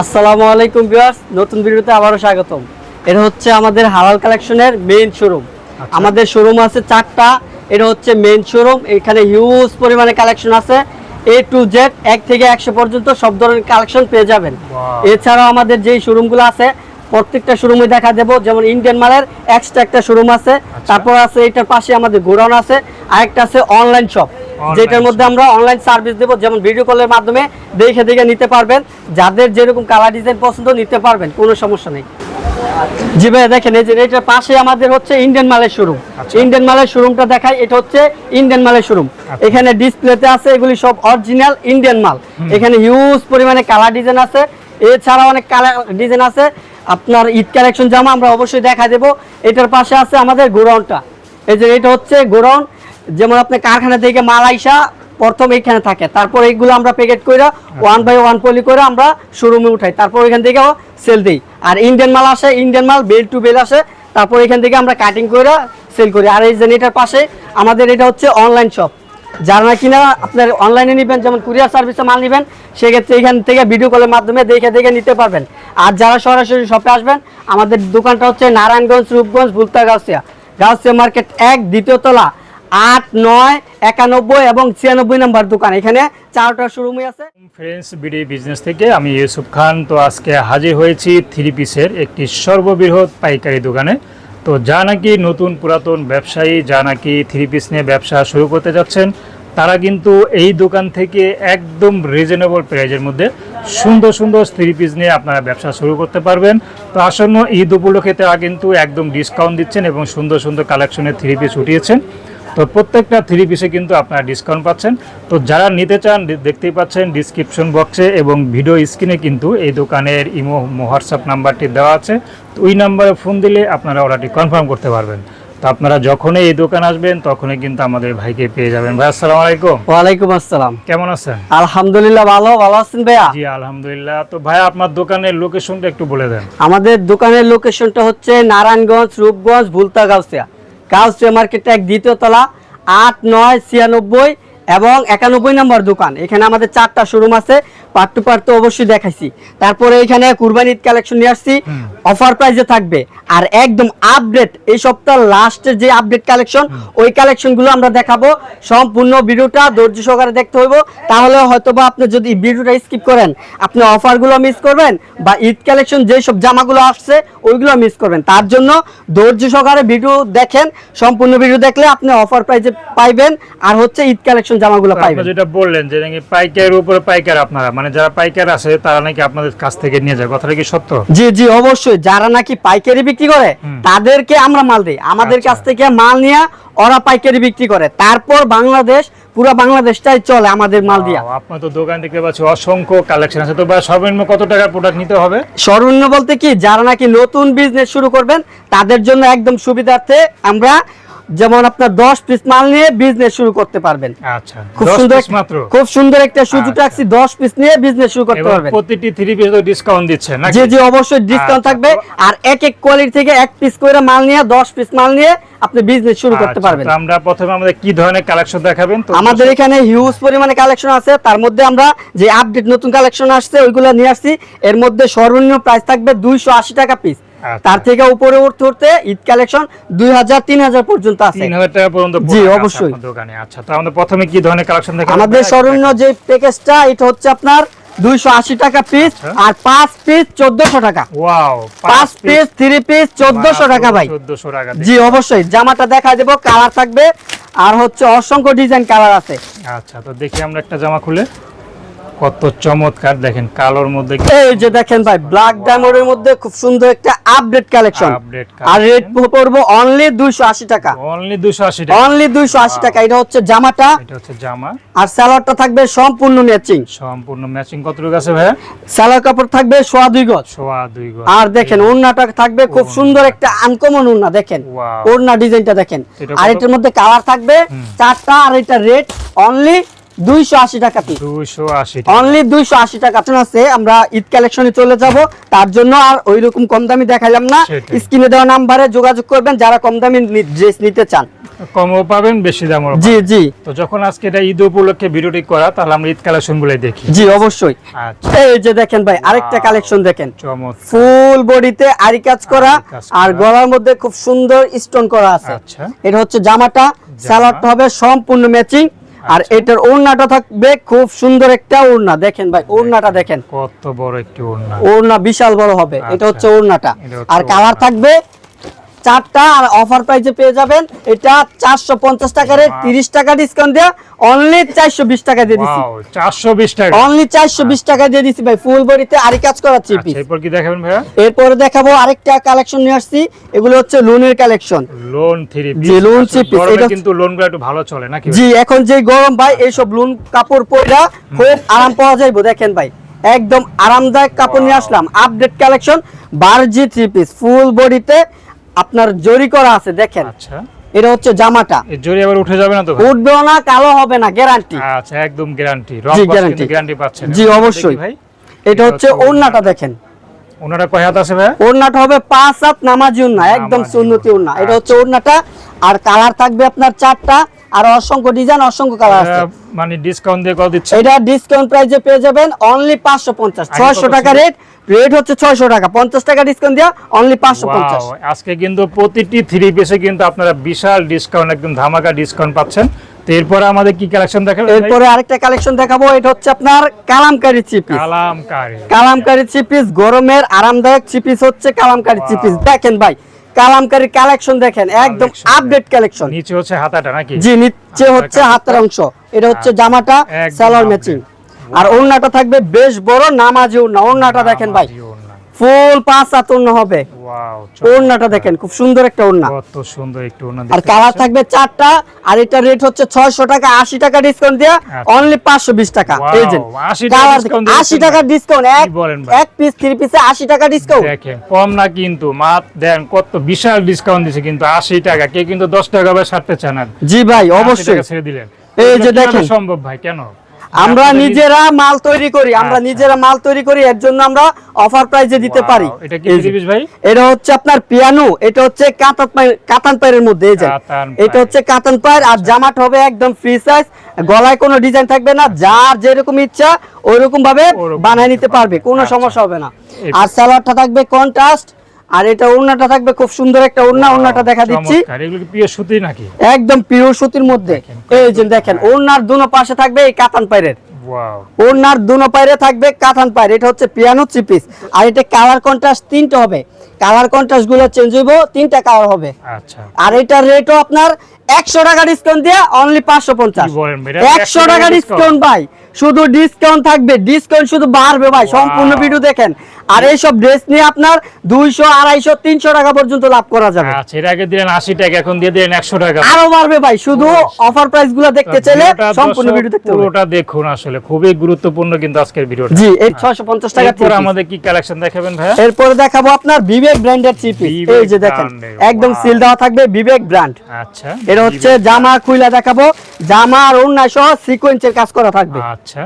আসসালামু আলাইকুম ভিউয়ার্স নতুন ভিডিওতে আবারও স্বাগতম। এটা হচ্ছে আমাদের হালাল কালেকশনের মেইন শোরুম আচ্ছা। আমাদের শোরুম আছে চারটা এটা হচ্ছে মেইন শোরুম এখানে হিউজ পরিমাণে কালেকশন আছে। এ টু জেড এক থেকে একশো পর্যন্ত সব ধরনের কালেকশন পেয়ে যাবেন। এছাড়াও আমাদের যেই শোরুমগুলো আছে প্রত্যেকটা শোরুমে দেখা দেবো। যেমন ইন্ডিয়ান মালের এক্সট্রা একটা শোরুম আছে। আচ্ছা। তারপর আছে এটার পাশে আমাদের গোডাউন আছে। আরেকটা আছে অনলাইন শপ যেটার। মধ্যে আমরা অনলাইন সার্ভিস দেবো যেমন ভিডিও কলের মাধ্যমে দেখে দেখে নিতে পারবেন। যাদের যেরকম কালার ডিজাইন পছন্দ নিতে পারবেন কোনো সমস্যা নেই। জি ভাই দেখেন এই যে এটার পাশে আমাদের হচ্ছে ইন্ডিয়ান মালের শোরুম। ইন্ডিয়ান মালের শোরুমটা দেখাই এটা হচ্ছে ইন্ডিয়ান মালের শোরুম। এখানে ডিসপ্লেতে আছে এগুলি সব অরিজিনাল ইন্ডিয়ান মাল এখানে হিউজ পরিমাণে কালার ডিজাইন আছে। এছাড়া অনেক কালার ডিজাইন আছে। আপনার ঈদ কালেকশন জামা আমরা অবশ্যই দেখা দেবো। এটার পাশে আছে আমাদের গোডাউনটা। এই যে এটা হচ্ছে গোডাউন। যেমন আপনি কারখানা থেকে মাল আইসা প্রথম এইখানে থাকে। তারপর এইগুলো আমরা প্যাকেট করে ওয়ান বাই ওয়ান পলি করে আমরা শোরুমে উঠাই। তারপর ওইখান থেকে সেল দিই। আর ইন্ডিয়ান মাল আসে ইন্ডিয়ান মাল বেল টু বেল আসে। তারপর এখান থেকে আমরা কাটিং করে সেল করি। আর এই যে এটার পাশে আমাদের এটা হচ্ছে অনলাইন শপ যারা না কিনা আপনার অনলাইনে নেবেন যেমন কুরিয়ার সার্ভিসে মাল নেবেন সেক্ষেত্রে এখান থেকে ভিডিও কলের মাধ্যমে দেখে দেখে নিতে পারবেন। আর যারা সরাসরি শপে আসবেন আমাদের দোকানটা হচ্ছে নারায়ণগঞ্জ রূপগঞ্জ ভুলতা গাউসিয়া। গাউসিয়া মার্কেট এক দ্বিতীয় তলা। আট নয়, একানব্বই এবং ছিয়ানব্বই নম্বর দোকান। এখানে চারটা শোরুমই আছে। ফ্রেন্ডস বিডি বিজনেস থেকে আমি ইউসুফ খান। তো আজকে হাজির হয়েছি থ্রি পিসের একটি সর্ববৃহৎ পাইকারি দোকানে। তো যা নাকি নতুন পুরাতন ব্যবসায়ী, যা নাকি থ্রি পিস নিয়ে ব্যবসা শুরু করতে যাচ্ছেন, তারা কিন্তু এই দোকান থেকে একদম রিজনেবল প্রাইজের মধ্যে সুন্দর সুন্দর থ্রি পিস নিয়ে আপনারা ব্যবসা শুরু করতে পারবেন। তো আসন্ন ঈদ উপলক্ষে তারা কিন্তু একদম ডিসকাউন্ট দিচ্ছেন এবং সুন্দর সুন্দর কালেকশনের থ্রি পিস উঠিয়েছেন। তো প্রত্যেকটা থ্রি পিসে কিন্তু আপনারা ডিসকাউন্ট পাচ্ছেন। তো যারা নিতে চান দেখতেই পাচ্ছেন ডিসক্রিপশন বক্সে এবং ভিডিও স্ক্রিনে কিন্তু এই দোকানের ইমো হোয়াটসঅ্যাপ নাম্বারটি দেওয়া আছে। তো ওই নাম্বারে ফোন দিলে আপনারা অর্ডারটি কনফার্ম করতে পারবেন। তো আপনারা যখনই এই দোকান আসবেন তখনই কিন্তু আমাদের ভাইকে পেয়ে যাবেন। ভাই আসসালামু আলাইকুম। ওয়ালাইকুম আসসালাম। কেমন আছেন? আলহামদুলিল্লাহ ভালো। ভালো আছেন ভাইয়া? জি আলহামদুলিল্লাহ। তো ভাই আপনার দোকানের লোকেশনটা একটু বলে দেন। আমাদের দোকানের লোকেশনটা হচ্ছে নারায়ণগঞ্জ রূপগঞ্জ ভুলতা গাউসিয়া। গাউসিয়া মার্কেট এক দ্বিতীয় তলা, আট, নয়, ছিয়ানব্বই এবং একানব্বই নম্বর দোকান। এখানে আমাদের চারটা শোরুম আছে। পার্ট টু পার্ট তো অবশ্যই দেখাইছি। তারপরে এখানে কুরবানি ঈদ কালেকশন নিয়ে আসছি। অফার প্রাইসে থাকবে। আর একদম আপডেট এই সপ্তাহ লাস্টের যে আপডেট কালেকশন ওই কালেকশনগুলো আমরা দেখাবো। সম্পূর্ণ ভিডিওটা ধৈর্য সহকারে দেখতে হইব। তাহলে হয়তোবা আপনি যদি ভিডিওটা স্কিপ করেন আপনি অফারগুলো মিস করবেন বা ঈদ কালেকশন যে সব জামাগুলো আসছে ওইগুলো মিস করবেন। তার জন্য ধৈর্য সহকারে ভিডিও দেখেন। সম্পূর্ণ ভিডিও দেখলে আপনি অফার প্রাইসে পাইবেন। আর হচ্ছে ঈদ কালেকশন জামাগুলো পাইবেন। যেটা বললেন যে পাইকারের উপরে পাইকার আপনারা মানে যারা পাইকার আছে তারা নাকি আপনাদের কাছ থেকে নিয়ে যায়। কথাটা কি সত্য? জি জি অবশ্যই। যারা নাকি পাইকারি বিক্রি করে তাদেরকে আমরা মাল দিই। আমাদের আচ্ছা। কাছ থেকে মাল নিয়ে ওরা পাইকারি বিক্রি করে। তারপর বাংলাদেশ পুরো বাংলাদেশটাই চলে আমাদের মাল দিয়া। আপনার তো দোকান দেখতে পাচ্ছি অসংখ্য কালেকশন আছে। তো সর্বনিম্ন কত টাকার প্রোডাক্ট নিতে হবে? সর্বনিম্ন বলতে কি যারা নাকি নতুন বিজনেস শুরু করবেন তাদের জন্য একদম সুবিধার্থে আমরা যেমন আপনার দশ পিস মাল নিয়ে বিজনেস শুরু করতে পারবেন। আচ্ছা খুব সুন্দর মাত্র? খুব সুন্দর একটা সুযোগ আচ্ছা। রাখছি দশ পিস নিয়ে বিজনেস শুরু করতে পারবেন। প্রতিটি থ্রি পিস ডিসকাউন্ট দিচ্ছেন নাকি? জি জি অবশ্যই ডিসকাউন্ট আচ্ছা, থাকবে। আর এক এক কোয়ালিটি থেকে এক পিস করে মাল নিয়ে দশ পিস মাল নিয়ে আপনি বিজনেস শুরু করতে পারবেন। আমরা প্রথমে আমাদের কি ধরনের কালেকশন দেখাবেন? আমাদের এখানে হিউজ পরিমাণে কালেকশন আছে। তার মধ্যে আমরা যে আপডেট নতুন কালেকশন আসছে ওইগুলো নিয়ে আসছি। এর মধ্যে সর্বনিম্ন প্রাইস থাকবে দুইশো আশি টাকা পিস। তার থেকে উপরে উঠতে উঠতে ঈদ কালেকশন দুই হাজার তিন হাজার পর্যন্ত আছে। তিন হাজার টাকা পর্যন্ত জি, অবশ্যই। দোকানে। আচ্ছা তো আমাদের প্রথমে কি ধরনের কালেকশন দেখাবেন আমাদের সর্বনিম্ন যে প্যাকেজটা এটা হচ্ছে আপনার দুইশো আশি টাকা পিস আচ্ছা। আর পাঁচ পিস চোদ্দশো টাকা। ওয়াও পিস থ্রি পিস চোদ্দশো টাকা ভাই। টাকা জি অবশ্যই। জামাটা দেখা দেবো কালার থাকবে। আর হচ্ছে অসংখ্য ডিজাইন কালার আছে। আচ্ছা তো দেখি আমরা একটা জামা খুলে। কত চমৎকার দেখেন কালোর মধ্যে এই যে দেখেন ভাই ব্ল্যাক ডায়মন্ডের মধ্যে খুব সুন্দর একটা আপডেট কালেকশন আর রেট। পড়ব অনলি দুইশো আশি টাকা। অনলি দুশো আশি টাকা। অনলি দুইশো আশি টাকা এটা হচ্ছে জামাটা। এটা হচ্ছে জামা। আর সালোয়ারটা থাকবে সম্পূর্ণ ম্যাচিং সম্পূর্ণ ম্যাচিং কতটুকু আছে ভাইয়া? স্যালোয়ার কাপড় থাকবে সোয়া দুই গজ। সোয়া দুই গজ। আর দেখেন ওড়নাটা থাকবে খুব সুন্দর একটা আনকমন ওড়না দেখেন. ওড়না ডিজাইনটা দেখেন। আর এটার মধ্যে কালার থাকবে চারটা আর এটা রেট অনলি দুইশো আশি টাকা পিস দুইশো আশি অনলি দুইশো আশি টাকা আছে। আমরা ঈদ কালেকশনে চলে যাব। তার জন্য আর ওই রকম কম দামি দেখাইলাম না। স্ক্রিনে দেওয়া নাম্বারে যোগাযোগ করবেন। যারা কম দামি ড্রেস নিতে চান। কমও পাবেন বেশি দামও জি জি। তো যখন আজকে এটা ঈদ উপলক্ষে ভিডিওটি করা তাহলে আমরা ঈদ কালেকশনগুলো দেখি। জি অবশ্যই। আচ্ছা। এই যে দেখেন ভাই আরেকটা কালেকশন দেখেন। ফুল বডিতে আরি কাজ করা আর গলার মধ্যে খুব সুন্দর স্টোন করা আছে। আচ্ছা। এটা হচ্ছে জামাটা। সালোয়ারটা হবে সম্পূর্ণ ম্যাচিং আর আচ্ছা। এটার ওড়নাটা থাকবে খুব সুন্দর একটা ওড়না। দেখেন ভাই ওড়নাটা দেখেন। কত বড় একটি ওড়না। ওড়না বিশাল বড় হবে। এটা আচ্ছা। হচ্ছে ওড়নাটা। আর কালার থাকবে চারটা আর অফার প্রাইসে পেয়ে যাবেন। এটা চারশো পঞ্চাশ টাকার. তিরিশ টাকা ডিসকাউন্ট দেওয়া অনলি চারশো বিশ টাকা দিয়ে দিচ্ছি ওয়াও 420 টাকা। অনলি চারশো বিশ টাকা দিয়ে দিচ্ছি ভাই ফুল বডিতে আরি কাজ করা থ্রি আচ্ছা এরপর কি দেখাবেন ভাইয়া? এরপরে দেখাবো আরেকটা কালেকশন নিয়ে আসছি। এগুলো হচ্ছে লোনের কালেকশন লোন থ্রি জি, piece, এটা- কিন্তু একটু ভালো চলে নাকি জি এখন যে গরম ভাই এইসব লুন কাপড় পরা খুব আরাম পাওয়া যাইবো দেখেন ভাই। একদম আরামদায়ক কাপড় নিয়ে আসলাম। আপডেট কালেকশন বারজি থ্রি পিস ফুল বডিতে আপনার জরি করা আছে দেখেন। আচ্ছা। এটা হচ্ছে জামাটা। জরি আবার উঠে যাবে না তো উঠবে উঠবেও না কালো হবে না গ্যারান্টি আচ্ছা একদম গ্যারান্টি রং গ্যারান্টি গ্যারান্টি পাচ্ছেন জি, অবশ্যই। ভাই। এটা হচ্ছে ওন্নাটা ওড়নাটা দেখেন। ওন্নাটা কয় হাত আছে ভাই? ওড়নাটা হবে পাঁচ হাত নামাজি ওড়না একদম সুন্নতি ওড়না, ওড়না। এটা হচ্ছে ওন্নাটা ওড়নাটা আর কালার থাকবে আপনার চারটা। আর অসংখ্য ডিজাইন অসংখ্য কালার আছে। মানে ডিসকাউন্ট দিয়ে কত দিচ্ছে। এটা ডিসকাউন্ট প্রাইসে পেয়ে যাবেন অনলি পাঁচশো পঞ্চাশ। আগে ছয়শো কত টাকা রেট রেট হচ্ছে ছয়শো টাকা। পঞ্চাশ টাকা ডিসকাউন্ট দেওয়া অনলি পাঁচশো পঞ্চাশ। Wow, আজকে কিন্তু প্রতিটি থ্রি পিসে কিন্তু আপনারা বিশাল ডিসকাউন্ট একদম ধামাকা ডিসকাউন্ট পাচ্ছেন। তো এরপরে আমাদের কি কালেকশন দেখাবেন ভাই? এরপরে আরেকটা কালেকশন দেখাবো এটা হচ্ছে আপনার কালামকারি চিপিস কালামকারী। কালামকারি চিপিস গরমের আরামদায়ক চিপিস হচ্ছে কালামকারি চিপিস দেখেন ভাই কালামকারি কালেকশন দেখেন একদম আপডেট কালেকশন নিচে হচ্ছে হাতাটা নাকি? জি নিচে হচ্ছে হাতের অংশ। এটা হচ্ছে জামাটা সালোয়ার। ম্যাচিং আর ওড়নাটা থাকবে বেশ বড় নামাজি ওড়না। ওড়নাটা দেখেন ভাই। ফুল পাঁচ হাত ওড়না হবে। ওড়নাটা দেখেন খুব সুন্দর একটা ওড়না। কত সুন্দর একটু ওড়না আর কালার থাকবে চারটা আর এটা রেট হচ্ছে ছয়শো টাকা আশি টাকা ডিসকাউন্ট আচ্ছা। অনলি পাঁচশো বিশ টাকা। এই যে 80 টাকা discount আশি টাকা ডিসকাউন্ট এক বলেন এক পিস থ্রি পিসে আশি টাকা ডিসকাউন্ট দেখেন কম না কিন্তু মাত দেন কত বিশাল ডিসকাউন্ট দিছে কিন্তু আশি টাকা। কে কিন্তু দশ টাকা বা ছাড়তে চান জি ভাই অবশ্যই। ছেড়ে দিলেন। এই যে দেখেন। সম্ভব ভাই? কেন? আমরা নিজেরা মাল তৈরি করি আমরা আচ্ছা। নিজেরা মাল তৈরি করি এর জন্য আমরা অফার প্রাইজে দিতে পারি। এটা কি ভাই? হচ্ছে আপনার পিয়ানো এটা হচ্ছে কাতান পায়ের কাতান পায়ের মধ্যে এই যে। এটা হচ্ছে কাতান পায়ের আর জামাট হবে একদম ফ্রি সাইজ গলায় কোনো ডিজাইন থাকবে না যার যেরকম ইচ্ছা ওইরকম ভাবে বানায় নিতে পারবে কোনো আচ্ছা। সমস্যা হবে না। আর সালোয়ারটা থাকবে কন্ট্রাস্ট আর এটা ওড়নাটা থাকবে খুব সুন্দর একটা ওড়না ওড়নাটা দেখা দিচ্ছি। পিওর সুতি নাকি? একদম পিওর সুতির মধ্যে। দেখেন, এই যে দেখেন ওড়নার দুনো পাশে থাকবে এই কাতান পায়ের ওড়নার দুনো পায়রে থাকবে কাতান পায়ের এটা হচ্ছে পিয়ানো চিপিস আর এটা কালার কন্ট্রাস্ট তিনটা হবে। কালার কন্ট্রাস্টগুলো চেঞ্জ হইব তিনটা কালার হবে। আচ্ছা। আর এটার রেটও আপনার একশো টাকা ডিসকাউন্ট দিয়ে অনলি পাঁচশো পঞ্চাশ। ভাই? একশো টাকা ডিসকাউন্ট ভাই শুধু ডিসকাউন্ট থাকবে। ডিসকাউন্ট শুধু বাড়বে ভাই সম্পূর্ণ ভিডিও দেখেন। আর এইসব ড্রেস নিয়ে আপনার দুইশো আড়াইশো তিনশো টাকা পর্যন্ত লাভ করা যাবে। আচ্ছা এর আগে দিলেন আশি টাকা এখন দিয়ে দিলেন একশো টাকা। আরও বাড়বে ভাই শুধু অফার প্রাইসগুলো দেখতে চাইলে সম্পূর্ণ ভিডিও দেখতে হবে। পুরোটা দেখুন আসলে খুবই গুরুত্বপূর্ণ কিন্তু আজকের ভিডিওটা জি এই ছয়শো পঞ্চাশ টাকা এরপর আমাদের কি কালেকশন দেখাবেন ভাইয়া? এরপরে দেখাবো আপনার বিবেক ব্র্যান্ডের চিপি এই যে দেখেন একদম. সিল দেওয়া থাকবে বিবেক ব্র্যান্ড আচ্ছা। এটা হচ্ছে জামা খুইলা দেখাবো। জামা আর অন্যায় সহ সিকোয়েন্সের কাজ করা থাকবে। আচ্ছা।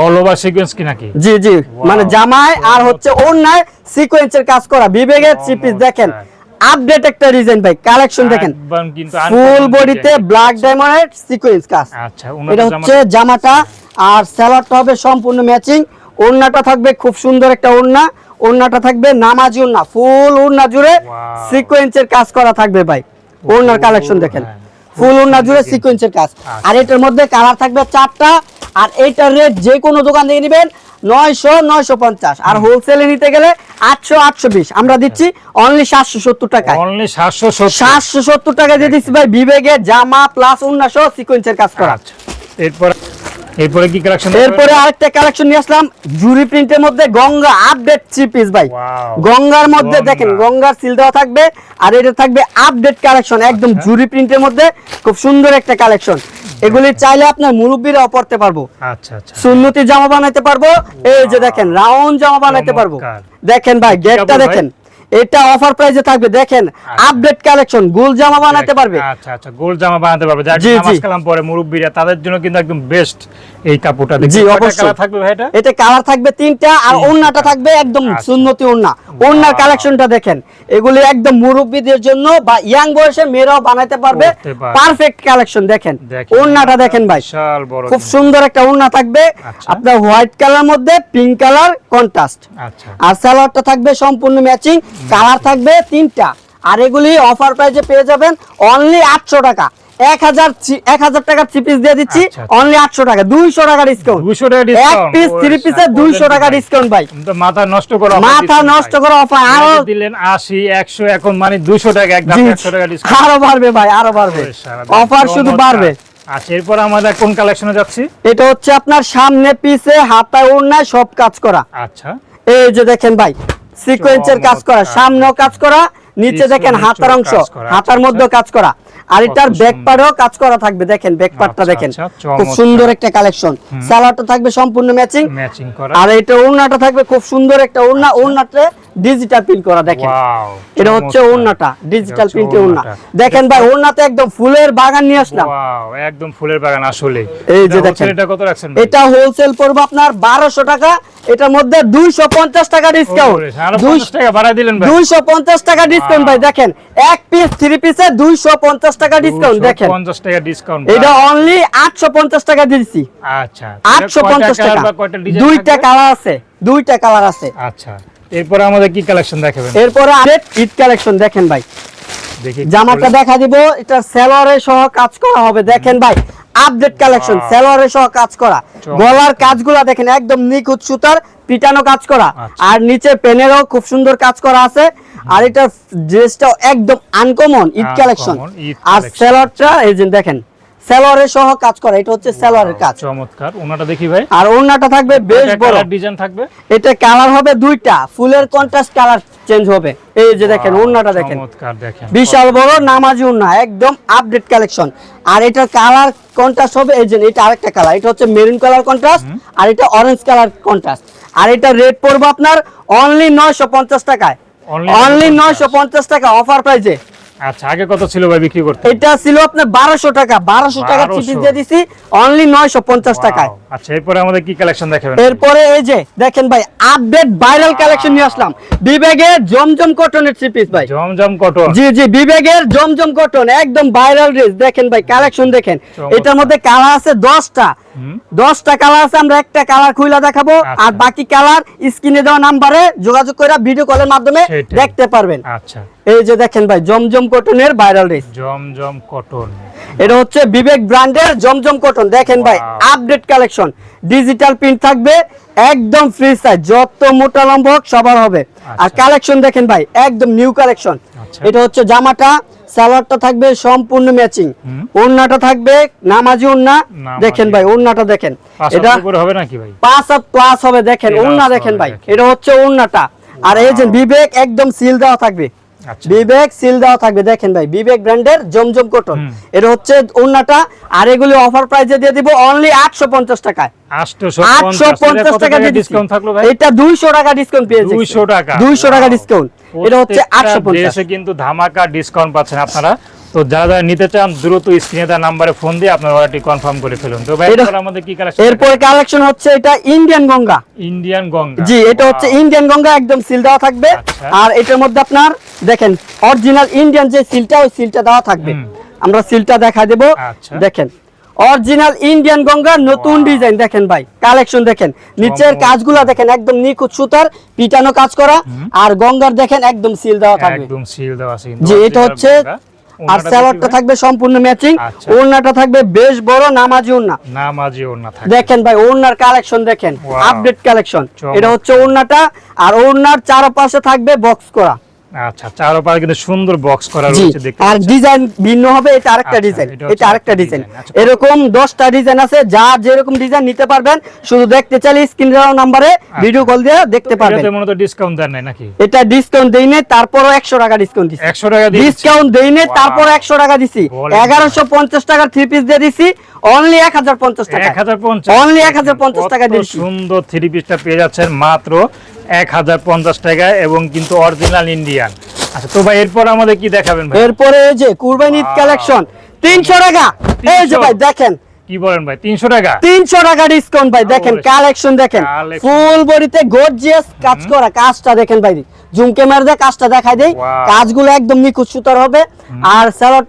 অল ওভার সিকোয়েন্স কি নাকি? জি জি। মানে জামায় আর হচ্ছে অন্যায় সিকোয়েন্সের কাজ করা। বিবেকের চিপিস দেখেন। আপডেট একটা ডিজাইন ভাই কালেকশন দেখেন। ফুল বডিতে। ব্ল্যাক ডায়মন্ডের সিকোয়েন্স কাজ। আচ্ছা এটা হচ্ছে জামাটা আর স্যালাডটা হবে সম্পূর্ণ ম্যাচিং ওড়নাটা থাকবে খুব সুন্দর একটা ওড়না। ওড়নাটা থাকবে নামাজি ওড়না ফুল ওড়না জুড়ে সিকোয়েন্সের কাজ করা থাকবে ভাই। ওড়নার কালেকশন দেখেন। হ্যাঁ। ফুল ওনার জুড়ে সিকোয়েন্সের কাজ। আচ্ছা। আর এটার মধ্যে কালার থাকবে চারটা আর এইটার রেট যে কোনো দোকান থেকে নেবেন নয়শো নয়শো পঞ্চাশ। আর হোলসেলে নিতে গেলে আটশো আটশো বিশ। আমরা দিচ্ছি অনলি সাতশো সত্তর অনলি সাতশো সত্তর। সাতশো সত্তর টাকা দিয়ে দিচ্ছি ভাই বিবেকে জামা প্লাস সহ সিকোয়েন্সের কাজ করা। আচ্ছা। এরপর এরপরে কি কালেকশন এরপরে আরেকটা কালেকশন নিয়ে আসলাম জুরি প্রিন্টের মধ্যে গঙ্গা আপডেট থ্রি পিস ভাই। গঙ্গার মধ্যে দেখেন গঙ্গার সিল দেওয়া থাকবে আর এটা থাকবে আপডেট কালেকশন একদম আচ্ছা। জুরি প্রিন্টের মধ্যে খুব সুন্দর একটা কালেকশন এগুলি চাইলে আপনার মুরব্বীরাও পড়তে পারব। আচ্ছা আচ্ছা। সুন্নতি জামা বানাইতে পারব এই যে দেখেন রাউন্ড জামা বানাইতে পারব। দেখেন ভাই গেটটা দেখেন। এটা অফার প্রাইসে থাকবে দেখেন আপডেট কালেকশন গোল জামা বানাতে পারবে। আচ্ছা আচ্ছা গোল জামা বানাতে পারবে। যারা নামাজ কালাম পরে মুরব্বীরা তাদের জন্য কিন্তু একদম বেস্ট এই কাপড়টা জি, অবশ্যই। কালার থাকবে ভাই এটা? এতে কালার থাকবে তিনটা আর ওন্নাটা থাকবে একদম আচ্ছা। সুন্নতি ওন্না ওন্নার কালেকশনটা দেখেন এগুলি একদম মুরব্বীদের জন্য বা ইয়াং বয়সের মেয়েরাও বানাতে পারবে। পারফেক্ট কালেকশন দেখেন। দেখেন। ওন্নাটা দেখেন ভাই। বিশাল বড় খুব সুন্দর একটা ওন্না থাকবে। আচ্ছা। আপনার হোয়াইট কালার মধ্যে পিঙ্ক কালার কন্ট্রাস্ট আচ্ছা। আর সালোয়ারটা থাকবে সম্পূর্ণ ম্যাচিং কালার থাকবে তিনটা। আর এগুলি অফার প্রাইসে পেয়ে যাবেন অনলি আটশো টাকা। এক হাজার এক হাজার টাকার থ্রি পিস দিয়ে দিচ্ছি। অনলি আটশো টাকা। দুইশো টাকা ডিসকাউন্ট 200 টাকা এক পিস থ্রি পিসে দুইশো টাকা ডিসকাউন্ট ভাই। মাথা নষ্ট করা মাথা নষ্ট ভাই। অফার আরও দিলেন 80 100 এখন মানে 200 টাকা একদম জি, 100 টাকা ডিসকাউন্ট আরও বাড়বে ভাই আরও বাড়বে। অফার শুধু বাড়বে। আচ্ছা এরপর আমরা কোন কালেকশনে যাচ্ছি? এটা হচ্ছে আপনার সামনে পিছে হাতায় ওড়নায় সব কাজ করা। আচ্ছা। এই যে দেখেন ভাই সিকোয়েন্সের কাজ করা সামনে সামনেও কাজ করা নিচে দেখেন হাতার অংশ হাতার মধ্যে কাজ করা। আর এটার কত ব্যাক সুন্দর। পার্টেও কাজ করা থাকবে দেখেন ব্যাক পার্টটা আচ্ছা, দেখেন। আচ্ছা, খুব সুন্দর একটা কালেকশন সালোয়ারটা থাকবে সম্পূর্ণ ম্যাচিং ম্যাচিং আর এটা ওড়নাটা থাকবে খুব সুন্দর একটা ওড়না। ওড়নাতে ডিজিটাল প্রিন্ট করা দেখেন। এটা হচ্ছে। ওড়নাটা ডিজিটাল প্রিন্টের ওড়না। দেখেন ভাই ওড়নাতে একদম ফুলের বাগান নিয়ে আসলাম। ওয়াও একদম ফুলের বাগান আসলে এই যে দেখেন। এটা কত রাখছেন এটা হোলসেল পড়বে আপনার বারোশো টাকা এটার মধ্যে দুইশো পঞ্চাশ টাকা ডিসকাউন্ট ওরে, আরও 50 টাকা বাড়ায় দিলেন ভাই। দুইশো পঞ্চাশ টাকা ডিসকাউন্ট ভাই দেখেন এক পিস থ্রি পিসে দুইশো পঞ্চাশ টাকা ডিসকাউন্ট দেখেন। 50 টাকা ডিসকাউন্ট এটা অনলি আটশো পঞ্চাশ টাকা দিচ্ছি। আচ্ছা আটশো কয়টা পঞ্চাশ colour টাকা দুইটা কালার আছে দুইটা কালার আছে। আচ্ছা। এরপর আমাদের কি কালেকশন দেখাবেন? এরপরে আপডেট ঈদ কালেকশন দেখেন ভাই। দেখি জামাটা দেখা দিব এটা সেলরে সহ কাজ করা হবে দেখেন ভাই। Update collection Wow. সেলরে সহ কাজ করা। গলার কাজগুলা দেখেন একদম নিখুঁত সুতার পিটানো কাজ করা। আচ্ছা। আর নিচে পেনেরও খুব সুন্দর কাজ করা আছে। আর এটা ড্রেসটাও একদম আনকমন ঈদ কালেকশন আর। সেলরটা এই যে দেখেন সেলরে সহ কাজ করা। এটা হচ্ছে সেলরের কাজ। চমৎকার। ওনাটা দেখি ভাই। আর ওড়নাটা থাকবে বেশ বড়। ডিজাইন থাকবে? এটা কালার হবে দুইটা। ফুলের কন্ট্রাস্ট কালার চেঞ্জ হবে। এই যে দেখেন ওড়নাটা দেখেন। চমৎকার দেখেন। বিশাল বড় নামাজি উন্না একদম আপডেট কালেকশন আর এটার কালার কন্ট্রাস্ট হবে এই যে এটা আরেকটা কালার এটা হচ্ছে মেরুন কালার কন্ট্রাস্ট আর এটা অরেঞ্জ কালার কন্ট্রাস্ট আর এটা রেট পড়বে আপনার অনলি নয়শো পঞ্চাশ টাকায়। অনলি 950 নয়শো পঞ্চাশ। টাকা অফার প্রাইজে আচ্ছা আগে কত ছিল ভাই বিক্রি করতে? এটা ছিল আপনার বারোশো টাকা বারোশো টাকা চিঠি দিয়ে দিছি অনলি নয়শো পঞ্চাশ টাকায়। আচ্ছা এরপরে আমাদের কি কালেকশন দেখাবেন? এরপরে এই যে দেখেন ভাই আপডেট ভাইরাল কালেকশন নিয়ে আসলাম। বিবেগে জমজম কটনের থ্রি পিস ভাই। জমজম কটন জি জি বিবেকের জমজম কটন একদম ভাইরাল ড্রেস দেখেন ভাই কালেকশন দেখেন। এটার মধ্যে কালার আছে দশটা। হুম। দশটা কালার আছে আমরা একটা কালার খুইলা দেখাবো। আচ্ছা। আর বাকি কালার স্ক্রিনে দেওয়া নাম্বারে যোগাযোগ করে ভিডিও কলের মাধ্যমে দেখতে পারবেন। আচ্ছা। এই যে দেখেন ভাই জমজম কটনের ভাইরাল ড্রেস জমজম কটন এটা হচ্ছে বিবেক ব্র্যান্ডের জমজম কটন দেখেন ভাই আপডেট কালেকশন ডিজিটাল প্রিন্ট থাকবে একদম ফ্রি সাইজ যত মোটা লম্বা হোক সবার হবে। আর আচ্ছা। কালেকশন দেখেন ভাই একদম নিউ কালেকশন আচ্ছা। এটা হচ্ছে জামাটা। সালোয়ারটা থাকবে সম্পূর্ণ ম্যাচিং। ওন্নাটা ওড়নাটা থাকবে নামাজি ওড়না। দেখেন ভাই ওড়নাটা দেখেন। এটা হবে নাকি ভাই? পাঁচ হাত প্লাস হবে দেখেন ওন্না ওড়না দেখেন ভাই। এটা হচ্ছে ওড়নাটা। আর এই যে বিবেক একদম সিল দেওয়া থাকবে। বিবেক সিল দেওয়া থাকবে দেখেন ভাই বিবেক ব্র্যান্ডের জমজম কটন এটা হচ্ছে ওন্নাটা আর এগুলি অফার প্রাইসে দিয়ে দিব অনলি আটশো পঞ্চাশ টাকায়। আটশো আটশো পঞ্চাশ টাকা ডিসকাউন্ট থাকল ভাই? এটা দুইশো টাকা ডিসকাউন্ট পেয়েছে 200 টাকা। দুইশো টাকা ডিসকাউন্ট এটা হচ্ছে প্রত্যেকটা আটশো পঞ্চাশ। কিন্তু ধামাকা ডিসকাউন্ট পাচ্ছেন আপনারা। তো যারা যারা নিতে চান দ্রুত স্ক্রিনে দেওয়া নাম্বারে ফোন দিয়ে আপনার অর্ডারটি কনফার্ম করে ফেলুন। তো ভাই আমাদের কি কালেকশন এরপর কালেকশন হচ্ছে এটা ইন্ডিয়ান গঙ্গা ইন্ডিয়ান গঙ্গা জি এটা হচ্ছে ইন্ডিয়ান গঙ্গা একদম সিল দেওয়া থাকবে। আচ্ছা। আর এটার মধ্যে আপনার দেখেন অরিজিনাল ইন্ডিয়ান যে সিলটা ওই সিলটা দেওয়া থাকবে। আমরা সিলটা দেখা দেব। আচ্ছা। দেখেন অরিজিনাল ইন্ডিয়ান গঙ্গা নতুন ডিজাইন দেখেন ভাই কালেকশন দেখেন। নিচের কাজগুলা দেখেন একদম নিখুঁত সুতার পিটানো কাজ করা। আর গঙ্গার দেখেন একদম সিল দেওয়া থাকবে। একদম সিল দেওয়া আছে জি এটা হচ্ছে। আর সালোয়ারটা থাকবে সম্পূর্ণ ম্যাচিং আচ্ছা। ওড়নাটা থাকবে বেশ বড় নামাজি ওড়না। নামাজি ওড়না থাকে দেখেন ভাই ওড়নার কালেকশন দেখেন আপডেট কালেকশন এটা হচ্ছে ওড়নাটা আর ওড়নার চারপাশে থাকবে বক্স করা। আচ্ছা চারোপাশে কিন্তু সুন্দর বক্স করা রয়েছে দেখতে আর ডিজাইন ভিন্ন হবে এটা আরেকটা আচ্ছা, ডিজাইন এটা আরেকটা ডিজাইন আচ্ছা। এরকম দশটা ডিজাইন আছে যা যেরকম ডিজাইন নিতে পারবেন শুধু দেখতে চাইলে স্ক্রিন দেওয়া নাম্বারে ভিডিও কল দিয়ে দেখতে পারবেন। এটাতে মনে তো ডিসকাউন্ট দেন নাই নাকি? এটা ডিসকাউন্ট দেই নাই তারপরও একশো টাকা ডিসকাউন্ট দিচ্ছি একশো টাকা দিয়ে ডিসকাউন্ট দেই নাই Wow. তারপর একশো টাকা দিছি। বলেন। এগারোশো পঞ্চাশ টাকার থ্রি পিস দিয়ে দিছি অনলি এক হাজার পঞ্চাশ টাকা। 1050 Only 1050 টাকা দিচ্ছি। সুন্দর থ্রি পিসটা পেয়ে যাচ্ছেন মাত্র এক হাজার পঞ্চাশ টাকা এবং কিন্তু অরিজিনাল ইন্ডিয়ান আচ্ছা তো ভাই এরপর আমাদের কি দেখাবেন ভাই? এরপরে এই যে কুরবানি ঈদ কালেকশন তিনশো টাকা। এই যে ভাই দেখেন। কি বলেন ভাই তিনশো টাকা? তিনশো টাকা ডিসকাউন্ট ভাই দেখেন কালেকশন দেখেন। ফুল বডিতে গর্জিয়াস কাজ করা কাজটা দেখেন ভাই। জুম ক্যামেরা দিয়ে কাজটা দেখাই দেই। কাজগুলো একদম নিখুঁত সুতার হবে। আর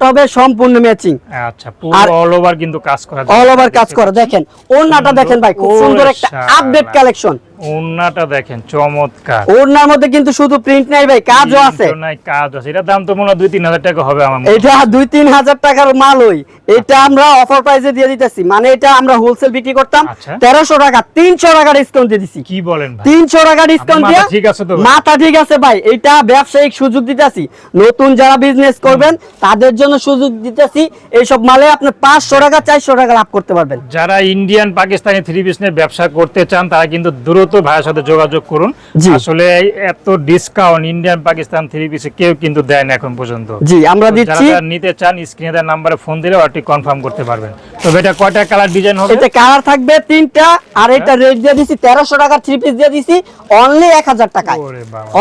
হবে সম্পূর্ণ ম্যাচিং আচ্ছা পুরো অল ওভার কিন্তু কাজ করা অল ওভার কাজ করা দেখেন। ওড়নাটা দেখেন ভাই খুব সুন্দর একটা আপডেট কালেকশন ওন্নাটা দেখেন চমৎকার। ওড়নার মধ্যে কিন্তু শুধু প্রিন্ট নাই ভাই কাজও আছে। নাই কাজ আছে। এটার দাম তো মনে হয় দুই তিন হাজার টাকা হবে আমার এটা দুই তিন হাজার টাকার মাল ওই। এটা আমরা অফার প্রাইসে দিয়ে দিতেছি। মানে এটা আমরা হোলসেল বিক্রি করতাম আচ্ছা। তেরোশো টাকা তিনশো টাকা ডিসকাউন্ট দিয়ে দিছি। কি বলেন তিনশো টাকা ডিসকাউন্ট দিয়ে ঠিক আছে তো মাথা ঠিক আছে ভাই। এটা ব্যবসায়িক সুযোগ দিতেছি। নতুন যারা বিজনেস করবেন তাদের জন্য সুযোগ দিতেছি। এইসব মালে আপনি পাঁচশো টাকা চারশো টাকা লাভ করতে পারবেন। যারা ইন্ডিয়ান পাকিস্তানি থ্রি নিয়ে ব্যবসা করতে চান তারা কিন্তু দ্রুত ভাইয়ের সাথে যোগাযোগ করুন। আসলে এত ডিসকাউন্ট ইন্ডিয়ান পাকিস্তান থ্রি পিসে কেউ কিন্তু দেয় না এখন পর্যন্ত। জি আমরা দিচ্ছি। যারা নিতে চান স্ক্রিনে দেওয়ার নাম্বারে ফোন দিলে অর্ডারটি কনফার্ম করতে পারবেন। তবে এটা কয়টা কালার ডিজাইন হবে? এতে কালার থাকবে তিনটা আর এটা রেট দিয়ে দিছি তেরোশো টাকা থ্রি পিস দিয়ে দিছি অনলি এক হাজার টাকায়।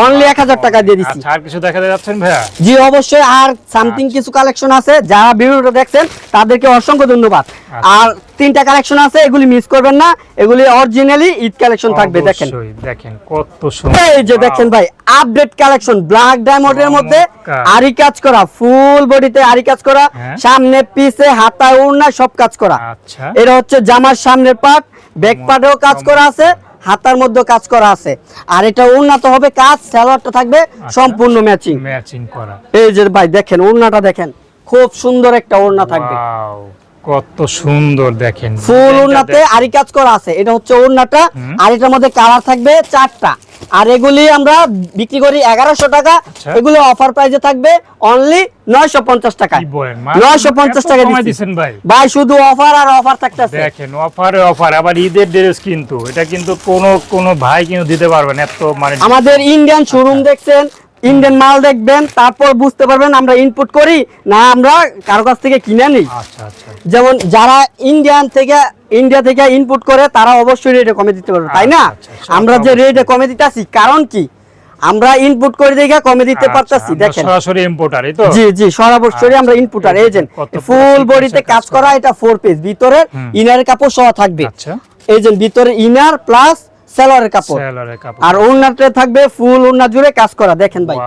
অনলি এক হাজার টাকা দিয়ে দিছি। আচ্ছা আর কিছু দেখা যাচ্ছেন ভাইয়া? জি অবশ্যই আর সামথিং আচ্ছা। কিছু কালেকশন আছে যারা ভিডিওটা দেখছেন তাদেরকে অসংখ্য ধন্যবাদ। আচ্ছা। আর তিনটা কালেকশন আছে এগুলি মিস করবেন না। এগুলি অরিজিনালি ঈদ কালেকশন থাকবে দেখেন। দেখেন কত সুন্দর। এই যে দেখেন ভাই আপডেট কালেকশন ব্ল্যাক ডায়মন্ডের মধ্যে আরি কাজ করা ফুল বডিতে আরি কাজ করা হ্যাঁ। সামনে পিছে হাতায় ওড়নায় সব কাজ করা। আচ্ছা। এটা হচ্ছে জামার সামনের পার্ট ব্যাক পার্টেও কাজ করা আছে হাতার মধ্যেও কাজ করা আছে। আর এটা উন্নত হবে কাজ সালোয়ারটা থাকবে আচ্ছা। সম্পূর্ণ ম্যাচিং ম্যাচিং করা। এই যে ভাই দেখেন ওড়নাটা দেখেন খুব সুন্দর একটা ওড়না থাকবে। কত সুন্দর দেখেন। ফুল ওড়নাতে আরি কাজ করা আছে। এটা হচ্ছে ওড়নাটা। আর এটার মধ্যে কালার থাকবে চারটা। আর এগুলি আমরা বিক্রি করি এগারোশো টাকা। আচ্ছা। এগুলো অফার প্রাইসে থাকবে অনলি নয়শো পঞ্চাশ টাকা। নয়শো পঞ্চাশ টাকা কমাই দিচ্ছি। দিছেন ভাই। ভাই শুধু অফার আর অফার থাকতেছে। দেখেন অফারে অফার আবার ঈদের ড্রেস কিন্তু। এটা কিন্তু কোনো কোনো ভাই কিন্তু দিতে পারবেন এত মানে আমাদের ইন্ডিয়ান শোরুম দেখছেন ইন্ডিয়ান মাল দেখবেন তারপর বুঝতে পারবেন আমরা ইনপুট করি না আমরা কারও কাছ থেকে কিনে নিই। আচ্ছা আচ্ছা। যেমন যারা ইন্ডিয়ান থেকে ইন্ডিয়া থেকে ইনপুট করে তারা অবশ্যই রেটে কমে দিতে পারবে তাই না? আচ্ছা, আমরা যে রেটে কমে দিতেছি কারণ কি? আমরা ইনপুট করে দেখে কমে দিতে পারতাছি দেখেন। সরাসরি ইম্পোর্টার এই তো? জি জি সরাসরি আমরা ইনপুটার এজেন্ট ফুল বডিতে কাজ কাজ করা এটা ফোর পিস ভিতরে ইনার কাপড় সহ থাকবে। আচ্ছা। এজেন্ট ভিতরে ইনার প্লাস সেলরের কাপড়। আর ওড়নাতে থাকবে ফুল ওড়না জুড়ে কাজ করা দেখেন ভাই।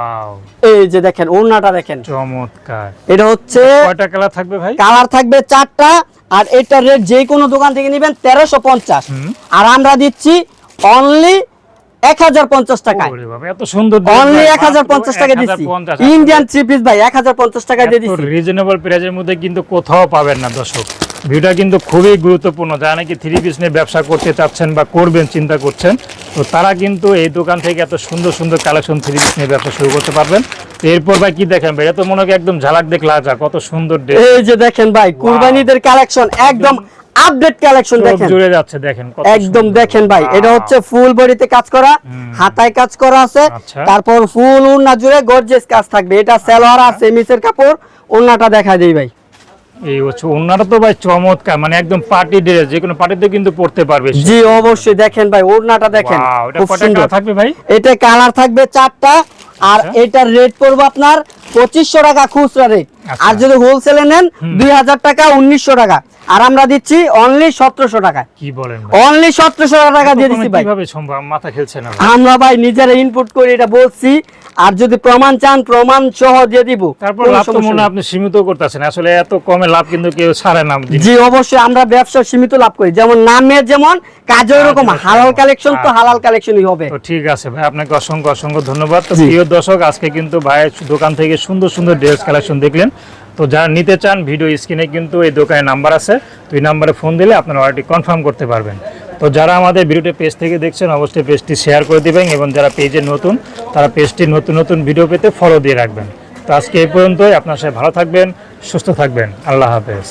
এই যে দেখেন ওড়নাটা দেখেন। চমৎকার। এটা হচ্ছে কয়টা কালার থাকবে ভাই? কালার থাকবে চারটা আর এটার রেট যে কোনো দোকান থেকে নেবেন তেরোশো পঞ্চাশ। আর আমরা দিচ্ছি অনলি এক হাজার পঞ্চাশ টাকায়। এত সুন্দর অনলি এক হাজার পঞ্চাশ টাকা দিচ্ছি ইন্ডিয়ান থ্রি পিস ভাই এক হাজার পঞ্চাশ টাকা দিয়ে দিচ্ছি রিজনেবল প্রাইজের মধ্যে কিন্তু কোথাও পাবেন না দর্শক। ভিডিওটা কিন্তু খুবই গুরুত্বপূর্ণ। যারা নাকি থ্রি পিস নিয়ে ব্যবসা করতে চাচ্ছেন বা করবেন চিন্তা করছেন তো তারা কিন্তু এই দোকান থেকে এত সুন্দর সুন্দর কালেকশন থ্রি পিস নিয়ে ব্যবসা শুরু করতে পারবেন। এরপর ভাই কি দেখেন ভাই? এটা তো মনে হয় একদম ঝালাক দেখলা যা কত সুন্দর এই যে দেখেন ভাই কুরবানিদের কালেকশন একদম আপডেট কালেকশন দেখেন। জুড়ে যাচ্ছে দেখেন কত একদম দেখেন ভাই এটা হচ্ছে ফুল বডিতে কাজ করা হাতায় কাজ করা আছে আচ্ছা। তারপর ফুল উন্না জুড়ে গর্জেস কাজ থাকবে। এটা সালোয়ার আর সেমিসের কাপড় উন্নাটা দেখা দেই ভাই। এই হচ্ছে ওনারা তো ভাই চমৎকার মানে একদম পার্টি ড্রেস যে কোনো পার্টিতে কিন্তু পড়তে পারবে। জি অবশ্যই দেখেন ভাই ওড়নাটা দেখেন এটা খুব সুন্দর থাকবে ভাই এটা কালার থাকবে চারটা আর এটা এটার রেট পড়বে আপনার পঁচিশশো টাকা খুচরা রেট আচ্ছা। আর যদি হোলসেলে নেন দুই হাজার টাকা উনিশশো টাকা। আর আমরা দিচ্ছি অনলি সতেরোশো টাকা কি বলেন অনলি সতেরোশো টাকা দিয়ে দিচ্ছি ভাই। মাথা খেলছে না আমরা ভাই নিজেরা ইনপুট করে এটা বলছি। আর যদি প্রমাণ চান প্রমাণ সহ দিয়ে দিব। তারপর লাভ তো মনে আপনি সীমিত করতেছেন। আসলে এত কমে লাভ কিন্তু কেউ ছাড়ে না জি অবশ্যই আমরা ব্যবসা সীমিত লাভ করি। যেমন নামের যেমন কাজের এরকম হালাল কালেকশন তো আচ্ছা। হালাল কালেকশনই হবে। তো ঠিক আছে ভাই আপনাকে অসংখ্য অসংখ্য ধন্যবাদ। তো প্রিয় দর্শক আজকে কিন্তু ভাইয়ের দোকান থেকে সুন্দর সুন্দর ড্রেস কালেকশন দেখলেন। তো যারা নিতে চান, ভিডিও স্ক্রিনে কিন্তু এই দোকানের নাম্বার আছে। তো এই নাম্বারে ফোন দিলে আপনার অর্ডারটি কনফার্ম করতে পারবেন। তো যারা আমাদের ভিডিওটি পেজ থেকে দেখছেন, অবশ্যই পেজটি শেয়ার করে দেবেন এবং যারা পেজে নতুন, তারা পেজটি নতুন নতুন ভিডিও পেতে ফলো দিয়ে রাখবেন। তো আজকে এই পর্যন্তই। আপনার সাথে ভালো থাকবেন, সুস্থ থাকবেন। আল্লাহ হাফেজ।